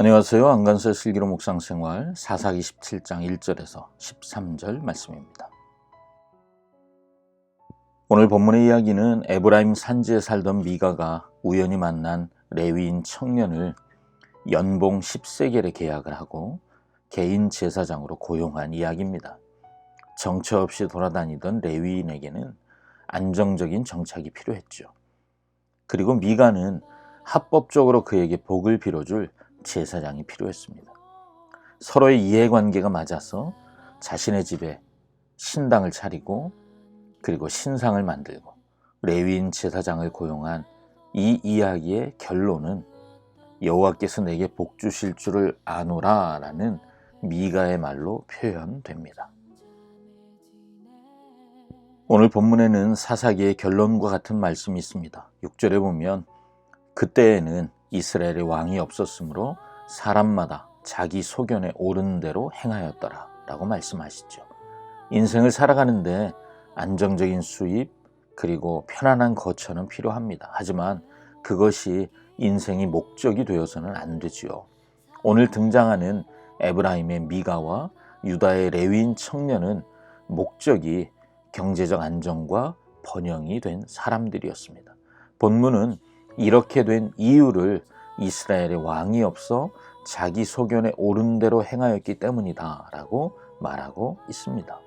안녕하세요. 안간서의 슬기로 묵상 생활 사사기 17장 1절에서 13절 말씀입니다. 오늘 본문의 이야기는 에브라임 산지에 살던 미가가 우연히 만난 레위인 청년을 연봉 10세겔에 계약을 하고 개인 제사장으로 고용한 이야기입니다. 정처 없이 돌아다니던 레위인에게는 안정적인 정착이 필요했죠. 그리고 미가는 합법적으로 그에게 복을 빌어줄 제사장이 필요했습니다. 서로의 이해관계가 맞아서 자신의 집에 신당을 차리고 그리고 신상을 만들고 레위인 제사장을 고용한 이 이야기의 결론은 여호와께서 내게 복 주실 줄을 아노라라는 미가의 말로 표현됩니다. 오늘 본문에는 사사기의 결론과 같은 말씀이 있습니다. 6절에 보면 그때에는 이스라엘의 왕이 없었으므로 사람마다 자기 소견에 오른 대로 행하였더라 라고 말씀하시죠. 인생을 살아가는데 안정적인 수입 그리고 편안한 거처는 필요합니다. 하지만 그것이 인생이 목적이 되어서는 안 되지요. 오늘 등장하는 에브라임의 미가와 유다의 레위인 청년은 목적이 경제적 안정과 번영이 된 사람들이었습니다. 본문은 이렇게 된 이유를 이스라엘의 왕이 없어 자기 소견에 옳은 대로 행하였기 때문이다 라고 말하고 있습니다.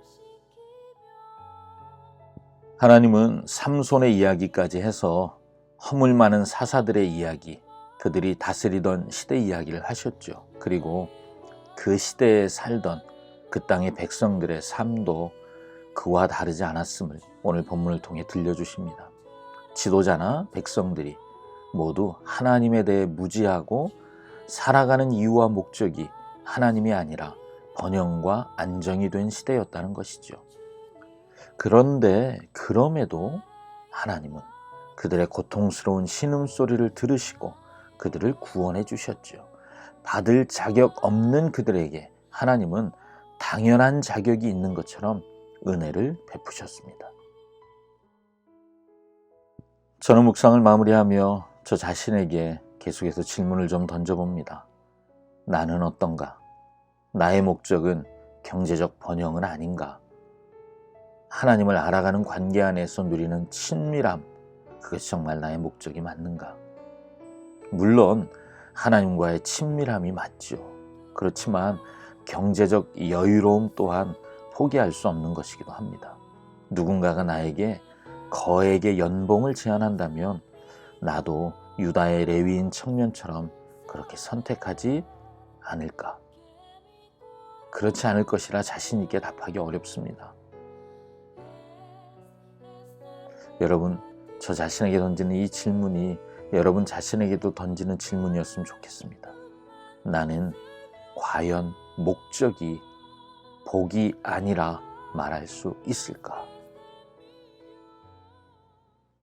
하나님은 삼손의 이야기까지 해서 허물 많은 사사들의 이야기, 그들이 다스리던 시대 이야기를 하셨죠. 그리고 그 시대에 살던 그 땅의 백성들의 삶도 그와 다르지 않았음을 오늘 본문을 통해 들려주십니다. 지도자나 백성들이 모두 하나님에 대해 무지하고 살아가는 이유와 목적이 하나님이 아니라 번영과 안정이 된 시대였다는 것이죠. 그런데 그럼에도 하나님은 그들의 고통스러운 신음소리를 들으시고 그들을 구원해 주셨죠. 받을 자격 없는 그들에게 하나님은 당연한 자격이 있는 것처럼 은혜를 베푸셨습니다. 저는 묵상을 마무리하며 저 자신에게 계속해서 질문을 좀 던져봅니다. 나는 어떤가? 나의 목적은 경제적 번영은 아닌가? 하나님을 알아가는 관계 안에서 누리는 친밀함, 그것이 정말 나의 목적이 맞는가? 물론 하나님과의 친밀함이 맞죠. 그렇지만 경제적 여유로움 또한 포기할 수 없는 것이기도 합니다. 누군가가 나에게 거액의 연봉을 제안한다면 나도 유다의 레위인 청년처럼 그렇게 선택하지 않을까? 그렇지 않을 것이라 자신있게 답하기 어렵습니다. 여러분, 저 자신에게 던지는 이 질문이 여러분 자신에게도 던지는 질문이었으면 좋겠습니다. 나는 과연 목적이 복이 아니라 말할 수 있을까?